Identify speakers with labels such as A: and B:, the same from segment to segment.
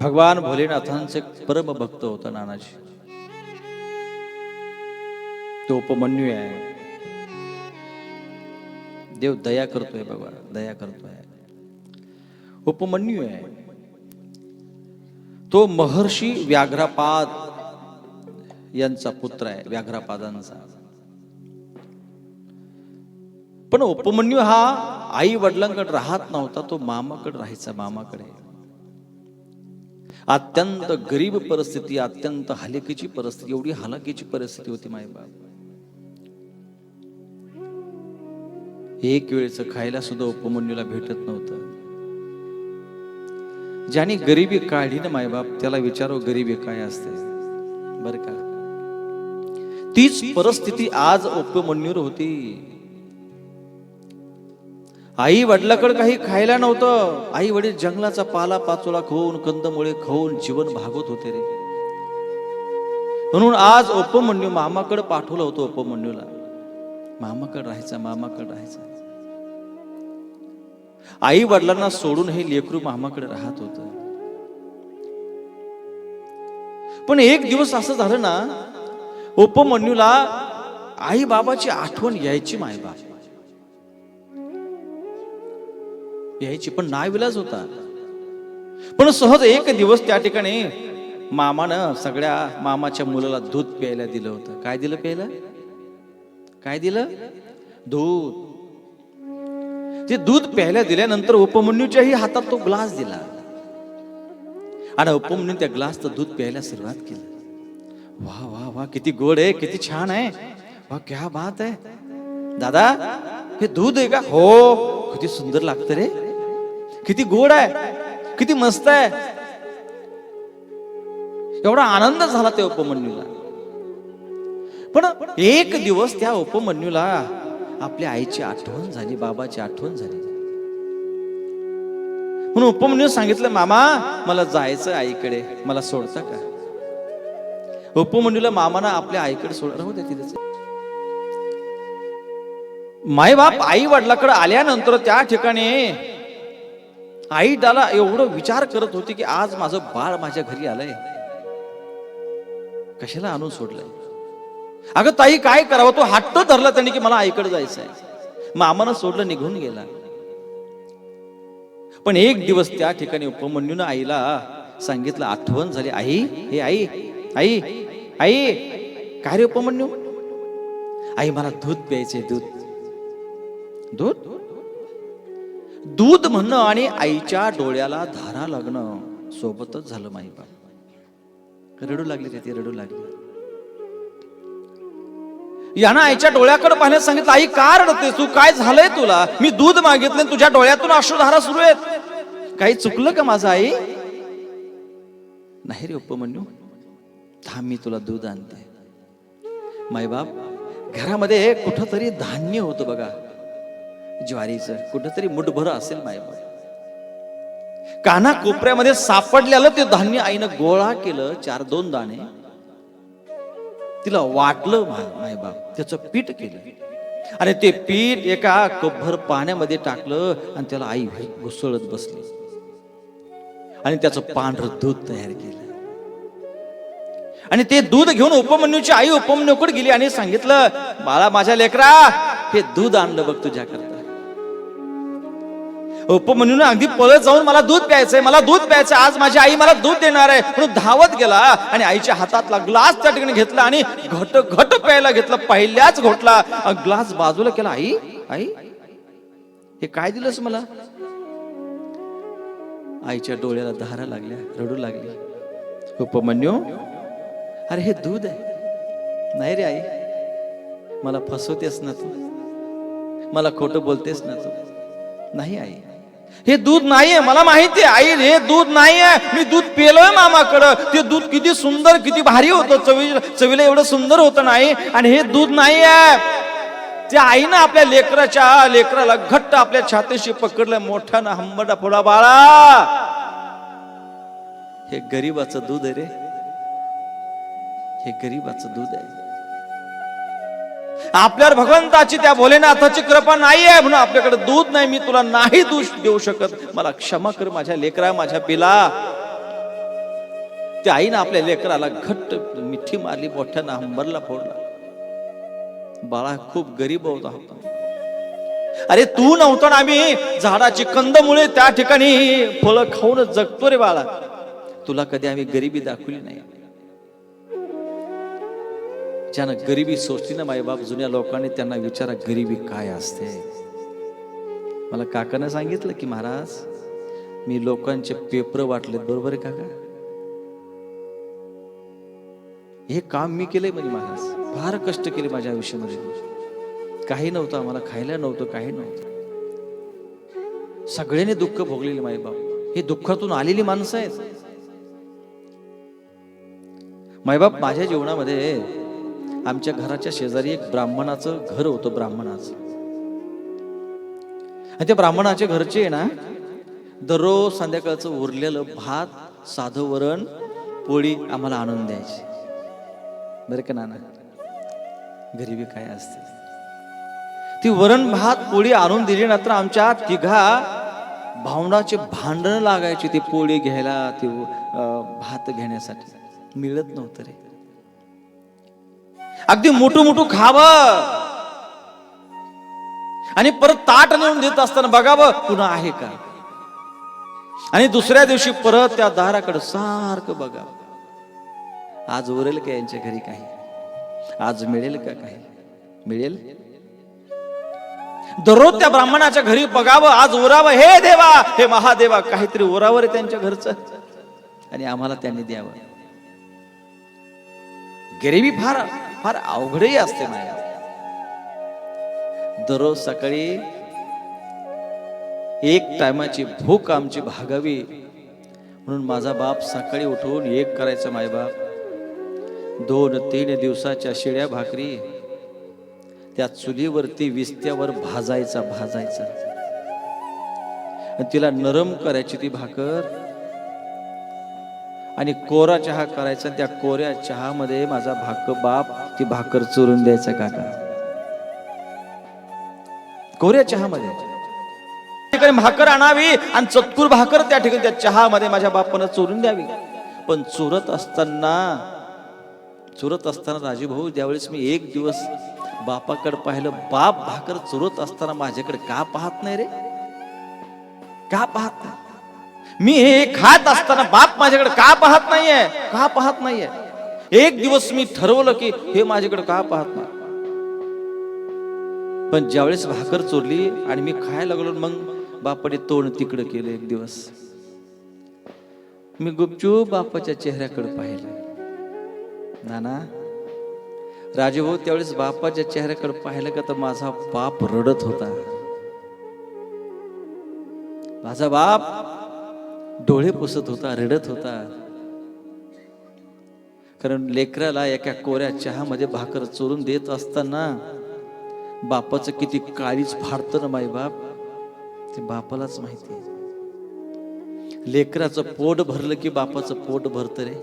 A: भगवान भोलेनाथांचे परम भक्त होता नानाजी. तो उपमन्यू आहे. देव दया करतोय भगवान दया करतोय. उपमन्यू आहे. तो महर्षी व्याघ्रपाद यांचा पुत्र आहे व्याघ्रपादांचा. पण उपमन्यू हा आई वडिलांकडे राहत नव्हता तो मामाकडे राहायचा मामाकडे. अत्यंत गरीब परिस्थिती अत्यंत हलकीची परिस्थिती एवढी हलकीची परिस्थिती होती माय बाप. एक वेळेच खायला सुद्धा उपमन्यूला भेटत नव्हतं. ज्याने गरिबी काढली ना मायबाप त्याला विचारो गरिबी काय असते? बर का? तीच परिस्थिती आज उपमन्यूर होती. आई वडिलाकडे काही खायला नव्हतं. आई वडील जंगलाचा पाला पाचोळा खाऊन कंदमुळे खाऊन जीवन भागवत होते रे. म्हणून आज उपमन्यू मामाकडे पाठवलं होतं उपमन्यूला. मामाकडे राहायचा मामाकडे राहायचा. आई वडिलांना सोडून हे लेकरू मामाकडे राहत होत. पण एक दिवस असं झालं ना उपमन्यूला आई बाबाची आठवण यायची मायबाप. यायची पण नाविलाज होता. पण सहज एक दिवस त्या ठिकाणी मामानं सगळ्या मामाच्या मुलाला दूध प्यायला दिलं होतं. काय दिलं प्यायला? काय दिलं? दूध. ते दूध प्यायला दिल्यानंतर उपमन्यूच्याही हातात तो ग्लास दिला. आणि उपमन्यू त्या ग्लासचं दूध प्यायला सुरुवात केली. वा वा वा किती गोड आहे किती छान आहे. वा क्या बात आहे. दादा हे दूध आहे का? हो किती सुंदर लागतं रे. किती गोड आहे किती मस्त आहे. एवढा आनंद झाला त्या उपमन्यूला. पण एक दिवस त्या उपमन्यूला आपल्या आईची आठवण झाली बाबाची आठवण झाली. म्हणून उपमन्यू सांगितलं मामा मला जायचं आईकडे मला सोडता का? उपमन्यूला मामाना आपल्या आईकडे सोड राहू द्या तिथेच. मायबाप आई वडिलाकडे आल्यानंतर त्या ठिकाणी आई त्याला एवढं विचार करत होती की आज माझं बाळ माझ्या घरी आलंय. कशाला आणून सोडलंय? अगं ताई काय करावं? तो हट्ट धरला त्यांनी की मला आईकडे जायचं आहे मामानं सोडलं निघून गेला. पण एक दिवस त्या ठिकाणी उपमन्यून आईला सांगितलं आठवण झाली. आई हे आई आई आई काय रे उपमन्यू? आई मला दूध प्यायचंय दूध. दूध? दूध म्हणणं आणि आईच्या डोळ्याला धारा लागणं सोबतच झालं माई बाप. रडू लागली ते ती रडू लागली. यानं आईच्या डोळ्याकडे पाहण्यास सांगितलं आई का रडते तू? काय झालंय तुला? मी दूध मागितलं तुझ्या डोळ्यातून अश्रुधारा सुरू आहेत. काही चुकलं का माझं आई? नाही रे उपमन्यू थांब मी तुला दूध आणते. मायबाप घरामध्ये कुठंतरी धान्य होतं बघा. ज्वारीचं कुठंतरी मुठभर असेल मायबाप काना कोपऱ्यामध्ये सापडलेलं ते धान्य आईनं गोळा केलं चार दोन दाणे. तिला वाटलं मायबाप त्याचं पीठ केलं. आणि ते पीठ एका कपभर पाण्यामध्ये टाकलं आणि त्याला आई घुसळत बसली. आणि त्याचं पांढरं दूध तयार केलं. आणि ते दूध घेऊन उपमन्यूची आई उपमन्यूकडे गेली आणि सांगितलं बाळा माझ्या लेकरा हे दूध आणलं बघ तुझ्याकरता. म्हणून अगदी पळत जाऊन मला दूध प्यायचंय मला दूध प्यायचं आज माझी आई मला दूध देणार आहे. म्हणून धावत गेला आणि आईच्या हातातला ग्लास त्या ठिकाणी घेतला आणि घट घट प्यायला घेतला पहिल्याच घोटला. ग्लास बाजूला केला आई आई हे काय दिलंस मला? आईच्या डोळ्याला धारा लागल्या रडू लागली. उपमन्यू अरे हे दूध आहे. नाही रे आई मला फसवतेस ना तू. मला खोटं बोलतेस ना तू. नाही आई हे दूध नाहीये मला माहिती आहे आई हे दूध नाहीये. मी दूध पेलोय मामाकडं. ते दूध किती सुंदर किती भारी होतं. चवी चवीला एवढं सुंदर होतं नाही. आणि हे दूध नाहीये. त्या आईनं आपल्या लेकराच्या लेकराला घट्ट आपल्या छातीशी पकडलं. मोठ्यानं हंबडा फोडा बाळा. हे गरीबाचं दूध आहे रे. हे गरीबाचं दूध आहे. आपल्यावर भगवंताची त्या भोलेनाथाची कृपा नाही आहे म्हणून आपल्याकडे दूध नाही मी तुला नाही दूध देऊ शकत. मला क्षमा कर माझ्या लेकरा माझ्या पिला. त्या आईनं आपल्या लेकराला घट्ट मिठी मारली मोठ्यानं अंबरला फोडला. बाळा खूप गरीब होता होता. अरे तू नव्हता ना आम्ही झाडाची कंदमुळे त्या ठिकाणी फळं खाऊन जगतो रे बाळा. तुला कधी आम्ही गरिबी दाखवली नाही. ज्यानं गरिबी सोचली ना माईबाप जुन्या लोकांनी त्यांना विचारा गरिबी काय असते? मला काकानं सांगितलं की महाराज मी लोकांचे पेपर वाटलेत बरोबर आहे काका? हे काम मी केलंय म्हणजे महाराज. फार कष्ट केले माझ्या आयुष्यामध्ये. काही नव्हतं आम्हाला खायला नव्हतं काही नव्हतं. सगळ्यांनी दुःख भोगलेले माईबाप हे दुःखातून आलेली माणसं आहेत. माईबाप माझ्या जीवनामध्ये आमच्या घराच्या शेजारी एक ब्राह्मणाचं घर होतं ब्राह्मणाचं. आणि त्या ब्राह्मणाच्या घरचे आहे ना दररोज संध्याकाळचं उरलेलं भात साधं वरण पोळी आम्हाला आणून द्यायची. बरं का नाना? गरिबी काय असते? ती वरण भात पोळी आणून दिली ना तर आमच्या तिघा भावंडाचे भांडणं लागायची ती पोळी घ्यायला ती भात घेण्यासाठी. मिळत नव्हतं रे. अगदी मोठू मोठू खावं. आणि परत ताट नेऊन देत असताना बघावं पुन्हा आहे का? आणि दुसऱ्या दिवशी परत त्या दाराकडे सारखं बघावं आज उरेल का यांच्या घरी काही? आज मिळेल का काही? मिळेल? दररोज त्या ब्राह्मणाच्या घरी बघावं आज उरावं. हे देवा हे महादेवा काहीतरी उरावर रे त्यांच्या घरचं. आणि आम्हाला त्यांनी द्यावं. गरिबी फार फार अवघडही असते माया दररोज सकाळी एक टायमाची भूक आमची भागावी. म्हणून माझा बाप सकाळी उठून एक करायचा माय बाप. दोन तीन दिवसाच्या शिळ्या भाकरी. त्या चुलीवरती विस्त्यावर भाजायचा भाजायचा. आणि तिला नरम करायची ती भाकर. आणि कोरा चहा करायचा त्या कोऱ्या चहामध्ये माझा भाक बाप ती भाकर चोरून द्यायचा काका. कोऱ्या चहामध्ये. ठिकाणी भाकर आणावी आणि चतकूर भाकर त्या ठिकाणी त्या चहामध्ये माझ्या बापानं चोरून द्यावी. पण चोरत असताना चोरत असताना राजूभाऊ ज्यावेळेस मी एक दिवस बापाकडे पाहिलं बाप भाकर चोरत असताना माझ्याकडे का पाहत नाही रे? का पाहत नाही? मी हे खात असताना बाप माझ्याकडे का पाहत नाहीये? का पाहत नाहीये? एक दिवस मी ठरवलं की हे माझ्याकडे का पाहत नाही? पण ज्यावेळेस भाकर चोरली आणि मी खायला लागलो मग बापाने तोंड तिकडं केलं एक दिवस. मी गुपचूप बापाच्या चेहऱ्याकडे पाहिलं. नाना राजेभाऊ त्यावेळेस बापाच्या चेहऱ्याकडे पाहिलं का तर माझा बाप रडत होता. माझा बाप डोळे पुसत होता रडत होता. कारण लेकराला एका कोऱ्या चहामध्ये भाकर चोरून देत असताना बापाचं किती काळीच फाडतं ना माई बाप? ते बापालाच माहिती लेकराचं पोट भरलं की बापाचं पोट भरत रे.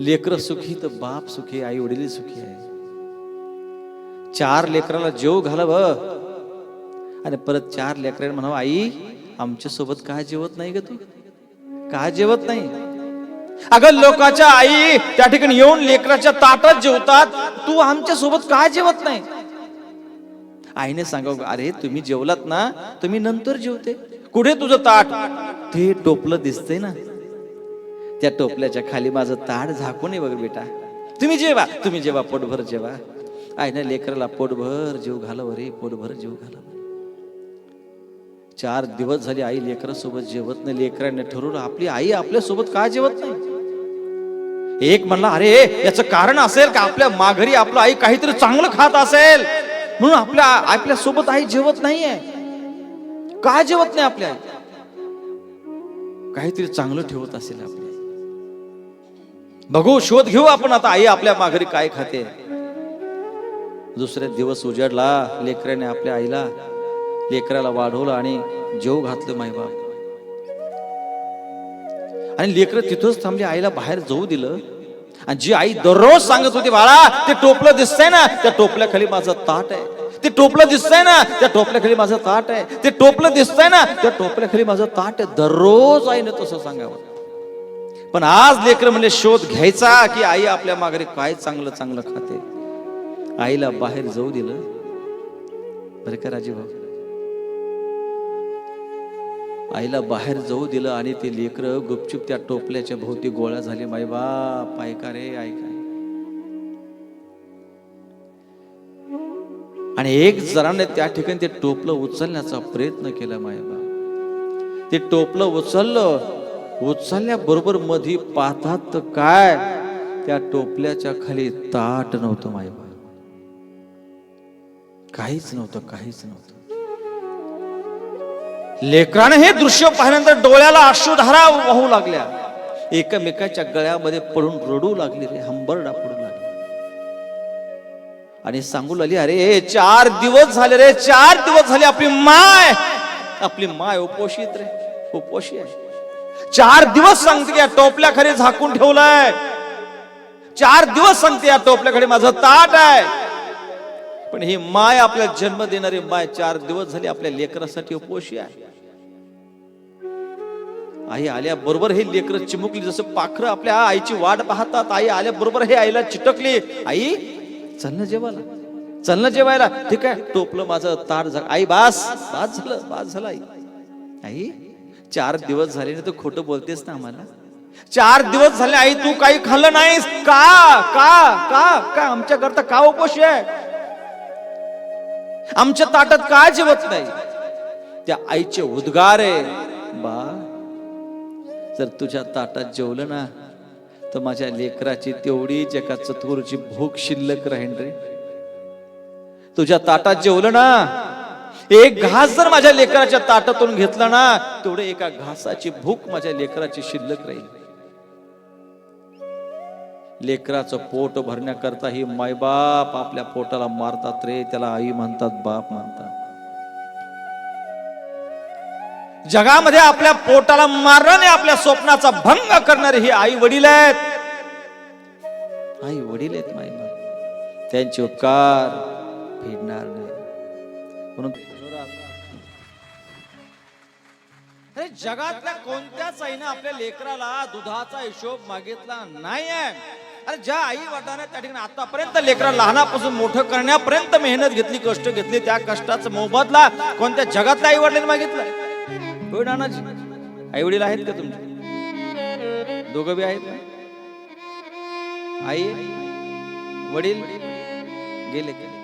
A: लेकर सुखी तर बाप सुखी आई वडील सुखी आहे. चार लेकराला जेव घालावं. आणि परत चार लेकरांना म्हणावं आई आमच्यासोबत का जेवत नाही ग तू? का जेवत नाही? अगं लोकाच्या आई त्या ठिकाणी येऊन लेकराच्या ताटात जेवतात. तू आमच्यासोबत का जेवत नाही? आईने सांगाव अरे तुम्ही जेवलात ना तुम्ही नंतर जेवते. कुठे तुझं ताट? ते टोपलं दिसतंय ना. त्या टोपल्याच्या खाली माझं ताट झाकून आहे बघ बेटा. तुम्ही जेवा तुम्ही जेवा पोटभर जेवा. आईने लेकराला पोटभर जीव घालावं रे पोटभर जीव घालावं. चार दिवस झाले आई लेकरा सोबत जेवत नाही. लेकरांनी ठरवलं आपली आई आपल्यासोबत का जेवत नाही? एक म्हणला अरे याचं कारण असेल का? आपल्या माघारी आपलं आई काहीतरी चांगलं खात असेल. म्हणून आपल्या आपल्यासोबत आई जेवत नाहीये. का जेवत नाही आपल्या काहीतरी चांगलं ठेवत असेल आपल्या बघू शोध घेऊ आपण आता आई आपल्या माघारी काय खाते. दुसऱ्या दिवस उजाडला लेकराने आपल्या आईला लेकराला वाढवलं आणि जेव घातलं माईबाप आणि लेकर तिथंच थांबली आईला बाहेर जाऊ दिलं. आणि जी आई दररोज सांगत होती बाळा ते टोपलं दिसतंय ना त्या टोपल्याखाली माझं ताट आहे. ते टोपलं दिसतंय ना त्या टोपल्याखाली माझं ताट आहे. ते टोपलं दिसतंय ना त्या टोपल्याखाली माझं ताट आहे. दररोज आईनं तसं सांगावं. पण आज लेकर म्हणजे शोध घ्यायचा की आई आपल्या माघारी काय चांगलं चांगलं खाते? आईला बाहेर जाऊ दिलं. बरं का राजीव भाऊ? आईला बाहेर जाऊ दिलं आणि ते लेकरं गुपचूप त्या टोपल्याच्या भोवती गोळा झाले. माई बाप ऐका रे ऐका आणि एक जराने त्या ठिकाणी ते टोपलं उचलण्याचा प्रयत्न केला माय बाप. ते टोपलं उचललं. उचलल्याबरोबर मधी पाहतात काय? त्या टोपल्याच्या खाली ताट नव्हतं माय बाप. काहीच नव्हतं काहीच नव्हतं. लेकरानं हे दृश्य पाहिल्यानंतर डोळ्याला अश्रुधारा वाहू लागल्या. एकमेकाच्या गळ्यामध्ये पडून रडू लागली रे हंबरडा पडू लागली. आणि सांगू लागली अरे चार दिवस झाले रे चार दिवस झाले आपली माय आपली माय उपोषित रे उपोषी आहे. चार दिवस सांगते की टोपल्या टोपल्याखाली झाकून ठेवलाय. चार दिवस सांगते या टोपल्याकडे माझं ताट आहे. पण ही माय आपल्या जन्म देणारी माय चार दिवस झाली आपल्या लेकरासाठी उपोषी आहे. आई आल्या बरोबर हे लेकर चिमुकली जसं पाखरं आपल्या आईची वाट पाहतात. आई आल्या बरोबर हे आईला चिटकली. आई चल ना जेवायला. चल ना जेवायला. ठीक आहे टोपलं माझं ताट झालं. आई बास. बास झालं बास झालं आई. आई चार दिवस झाले ना तू खोटं बोलतेस ना आम्हाला? चार दिवस झाले आई तू काही खाल्लं नाहीस. का? का? का? का? आमच्या करता का उपोष आहे? आमच्या ताटात का जेवत नाही? त्या आईचे उद्गार आहे. बा जर तुझ्या ताटात जेवलं ना तर माझ्या लेकराची तेवढीच एका चतुरची भूक शिल्लक राहील रे. तुझ्या ताटात जेवलं ना एक घास जर माझ्या लेकराच्या ताटातून घेतला ना तेवढे एका घासाची भूक माझ्या लेकराची शिल्लक राहील. लेकराचं पोट भरण्याकरता ही मायबाप आपल्या पोटाला मारतात रे त्याला आई म्हणतात बाप म्हणतात. जगामध्ये आपल्या पोटाला मारणारे आपल्या स्वप्नाचा भंग करणारे हे आई वडील आहेत. आई वडील आहेत माई त्यांचे उपकार फेडणार नाही. म्हणून अरे जगातल्या कोणत्याच आईनं आपल्या लेकराला दुधाचा हिशोब मागितला नाही आहे अरे ज्या आई वडिलांनी त्या ठिकाणी आतापर्यंत लेकरा लहानापासून मोठं करण्यापर्यंत मेहनत घेतली कष्ट घेतली त्या कष्टाचा मोबदला कोणत्या जगातल्या आई वडिलांनी मागितलं? होय नानाजी? आई वडील आहेत का तुमचे? दोघं बी आहेत? आई वडील गेले गेले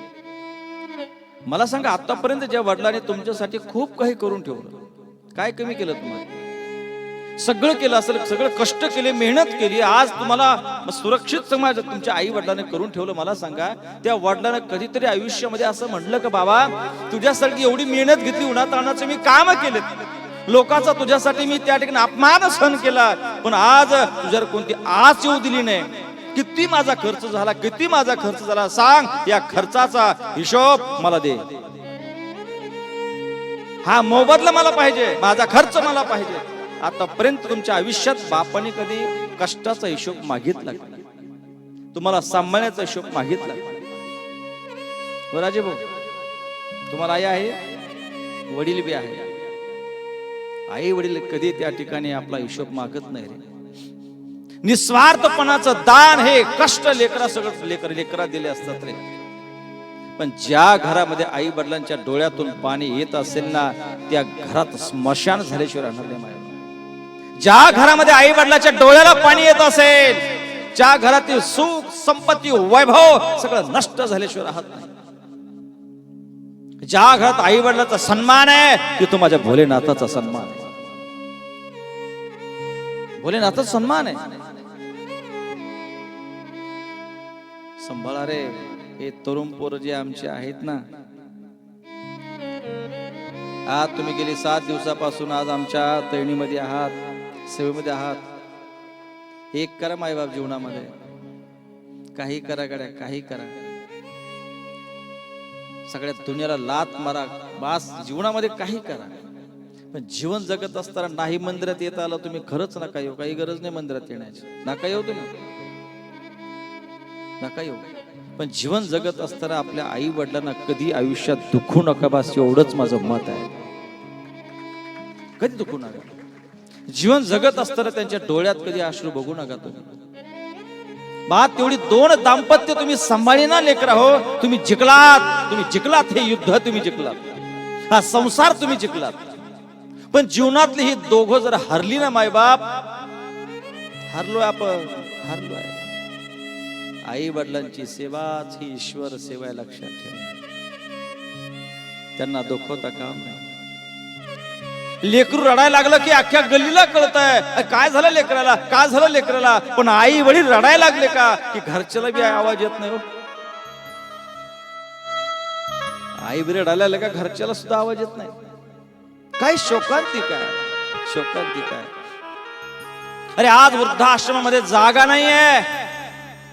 A: मला सांगा आतापर्यंत ज्या वडिलांनी तुमच्यासाठी खूप काही करून ठेवलं काय कमी केलं तुम्हाला? सगळं केलं असेल सगळं कष्ट केले मेहनत केली आज तुम्हाला सुरक्षित समाज तुमच्या आई वडिलांनी करून ठेवलं मला सांगा त्या वडिलांना कधीतरी आयुष्यामध्ये असं म्हणलं का बाबा तुझ्यासाठी एवढी मेहनत घेतली उन्हाताणाचं मी काम केले लोकांचा तुझ्यासाठी मी त्या ठिकाणी अपमान सहन केला. पण आज तुझ्यावर कोणती आस येऊ दिली नाही किती माझा खर्च झाला किती माझा खर्च झाला सांग या खर्चाचा हिशोब मला दे. हा मोबदला मला पाहिजे माझा खर्च मला पाहिजे. आतापर्यंत तुमच्या आयुष्यात बापाने कधी कष्टाचा हिशोब मागितला तुम्हाला सांभाळण्याचा हिशोब मागितला राजे भाऊ तुम्हाला आई आहे वडील बी आहे आई वडील कधी त्या ठिकाणी आपला हिशोब मागत नाही रे. निस्वार्थपणाचं दान हे कष्ट लेकरा सगळं लेकर लेकरा दिले असतात रे. पण ज्या घरामध्ये आई वडिलांच्या डोळ्यातून पाणी येत असेल ना त्या घरात स्मशान झाल्याशिवाय राहणार नाही ज्या घरामध्ये आई वडिलाच्या डोळ्याला पाणी येत असेल ज्या घरातील सुख संपत्ती वैभव सगळं नष्ट झाल्याशिवाय राहत नाही. ज्या घरात आई वडिलाचा सन्मान आहे तिथं माझ्या भोलेनाथाचा सन्मान आहे. भोलेनाथाचा सन्मान आहे संभाळा रे हे तरुण पोरं जे आमचे आहेत ना. आज तुम्ही गेली सात दिवसापासून आज आमच्या तैणीमध्ये आहात सेवेमध्ये आहात. एक करा मायबाप जीवनामध्ये. काही करा गड्या काही करा. सगळ्या दुनियाला लात मारा बास जीवनामध्ये काही करा. पण जीवन जगत असताना नाही मंदिरात येता आलं तुम्ही खरंच नका येऊ. काही गरज नाही मंदिरात येण्याची. नका येऊ तुम्ही. नका येऊ. पण जीवन जगत असताना आपल्या आई वडिलांना कधी आयुष्यात दुखू नका बास एवढंच माझं मत आहे. कधी दुखू नका. जीवन जगत असताना त्यांच्या डोळ्यात कधी अश्रू बघू नका तुम्ही. बा तेवढी दोन दाम्पत्य तुम्ही सांभाळी ना लेकरा हो. तुम्ही जिंकलात. तुम्ही जिंकलात हे युद्ध तुम्ही जिंकलात. हा संसार तुम्ही जिंकलात. पण जीवनातली ही दोघं जर हरली ना मायबाप हरलोय आपण हरलोय. आई वडिलांची सेवाच ही ईश्वर सेवा आहे, लक्षात ठेवा त्यांना दुखवता काम नाही. लेकरू रडायला लागलं की अख्ख्या गल्लीला कळत आहे काय झालं लेकराला? काय झालं लेकराला? पण आई वडील रडायला लागले का? की घरच्याला बी आवाज येत नाही हो. आई बी रडायला लागले का घरच्याला सुद्धा आवाज येत नाही. काय शोकांतिक आहे शोकांतिक आहे अरे आज वृद्धाश्रमामध्ये जागा नाहीये.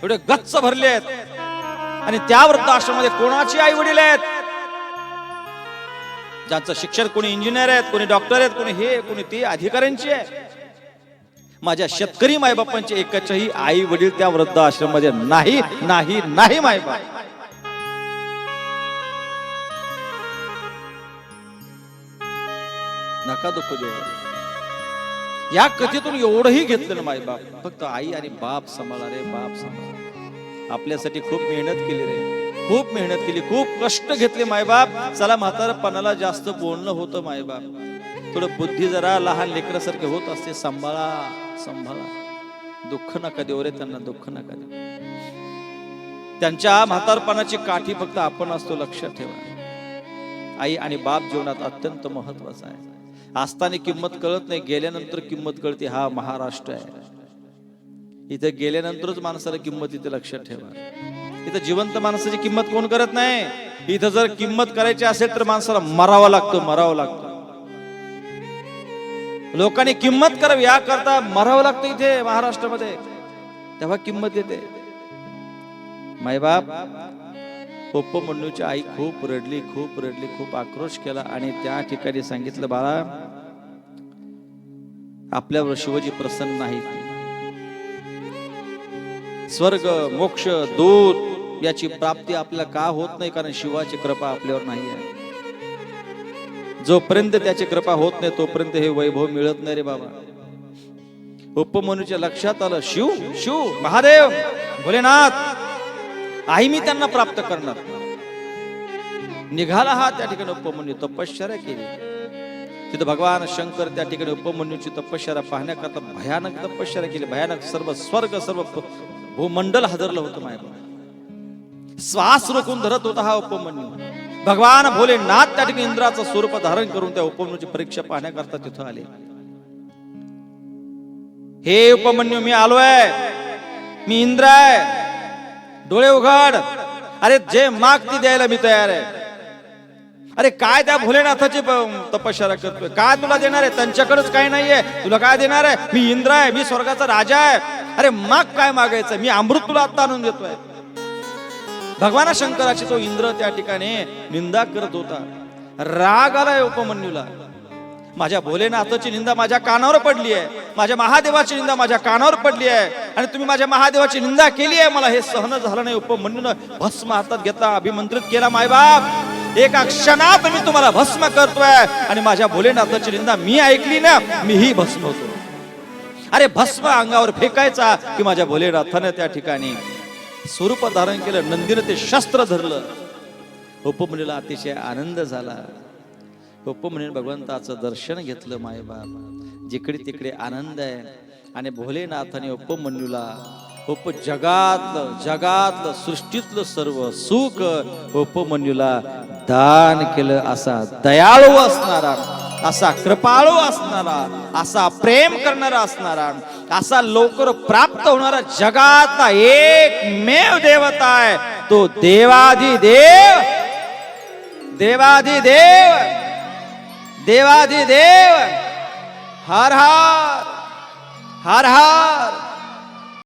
A: एवढे गच्च भरले आहेत. आणि त्या वृद्धाश्रमामध्ये कोणाची आई वडील आहेत? ज्यांचं शिक्षण कोणी इंजिनियर आहेत कोणी डॉक्टर आहेत कोणी हे कोणी ते अधिकाऱ्यांची आहे. माझ्या शेतकरी मायबापांचे एकाच्याही आई वडील त्या वृद्ध आश्रममध्ये नाही नाही नाही मायबाप. नका दुःख देऊ. या कथेतून एवढंही घेतलं माय मायबाप फक्त आई आणि बाप सांभाळा रे बाप सांभाळा. आपल्यासाठी खूप मेहनत केली रे. खूप मेहनत केली खूप कष्ट घेतले मायबाप चला म्हातारपणाला जास्त बोलणं होतं मायबाप थोडं बुद्धी जरा लहान लेकरासारखे होत असते सांभाळा सांभाळा. दुःख नका देऊ रे त्यांना दुःख नका देऊ. त्यांच्या म्हातारपणाची काठी फक्त आपण असतो लक्षात ठेवा. आई आणि बाप जीवनात अत्यंत महत्त्वाचा आहे. असताना किंमत कळत नाही गेल्यानंतर किंमत कळते हा महाराष्ट्र आहे. इथे गेल्यानंतरच माणसाला किंमत इथे लक्षात ठेवा. इथं जिवंत माणसाची किंमत कोण करत नाही? इथं जर किंमत करायची असेल तर माणसाला मरावं लागतं मरावं लागतं. लोकांनी किंमत करावी या करता मरावं लागतं इथे महाराष्ट्रामध्ये. तेव्हा किंमत येते. मायबाप पप्प मंडूची आई खूप रडली खूप रडली खूप आक्रोश केला आणि त्या ठिकाणी सांगितलं बाळा आपल्यावर शिवजी प्रसन्न नाहीत. स्वर्ग मोक्ष दूत याची प्राप्ती आपल्याला का होत नाही? कारण शिवाची कृपा आपल्यावर नाही आहे जोपर्यंत त्याची कृपा होत नाही तोपर्यंत हे वैभव मिळत नाही रे बाबा. उपमनूच्या लक्षात आलं शिव शिव महादेव भोलेनाथ आई मी त्यांना प्राप्त करणार. निघाला हा त्या ठिकाणी उपमन्यू तपश्चर्या केली. तिथं भगवान शंकर त्या ठिकाणी उपमन्यूची तपश्चर्या पाहण्याकरता भयानक तपश्चर्या केली. भयानक सर्व स्वर्ग सर्व भूमंडल हादरलं होतं माय श्वास रोखून धरत होता हा उपमन्यू. भगवान भोलेनाथ त्या ठिकाणी इंद्राचं स्वरूप धारण करून त्या उपमन्यूची परीक्षा पाहण्याकरता तिथं आले. हे उपमन्यू मी आलोय. मी इंद्र आहे. डोळे उघड. अरे जे माग ती द्यायला मी तयार आहे. अरे काय त्या भोलेनाथाची तपश्चर्या करतोय? काय तुला देणार आहे? त्यांच्याकडेच काय नाहीये. तुला काय देणार आहे? मी इंद्र आहे मी स्वर्गाचा राजा आहे. अरे माग काय मागायचं? मी अमृत तुला आता आणून देतोय. भगवान शंकराची तो इंद्र त्या ठिकाणी निंदा करत होता. राग आलाय उपमन्यूला. माझ्या भोलेनाथाची निंदा माझ्या कानावर पडली आहे. माझ्या महादेवाची निंदा माझ्या कानावर पडली आहे. आणि तुम्ही माझ्या महादेवाची निंदा केली आहे. मला हे सहन झालं नाही. उपमन्यून भस्म हातात घेतला अभिमंत्रित केला मायबाप. एका क्षणात मी तुम्हाला भस्म करतोय. आणि माझ्या भोलेनाथाची निंदा मी ऐकली ना मीही भस्म होतो. अरे भस्म अंगावर फेकायचा की माझ्या भोलेनाथाने त्या ठिकाणी स्वरूप धारण केलं. नंदीनं ते शस्त्र धरलं. उपमुलीला अतिशय आनंद झाला. उपमुनीने भगवंताचं दर्शन घेतलं मायबाप जिकडे तिकडे आनंद आहे. आणि भोलेनाथाने उपमन्यूला उप जगातलं जगातलं सृष्टीतलं सर्व सुख. उपमन्यूला दान केलं असा दयाळू असणारा असा कृपाळू असणारा असा प्रेम करणारा असणारा असा लवकर प्राप्त होणारा जगातला एकमेव देवता आहे. तो देवाधिदेव देवाधिदेव. देवाधिदेव हर हर हर हर।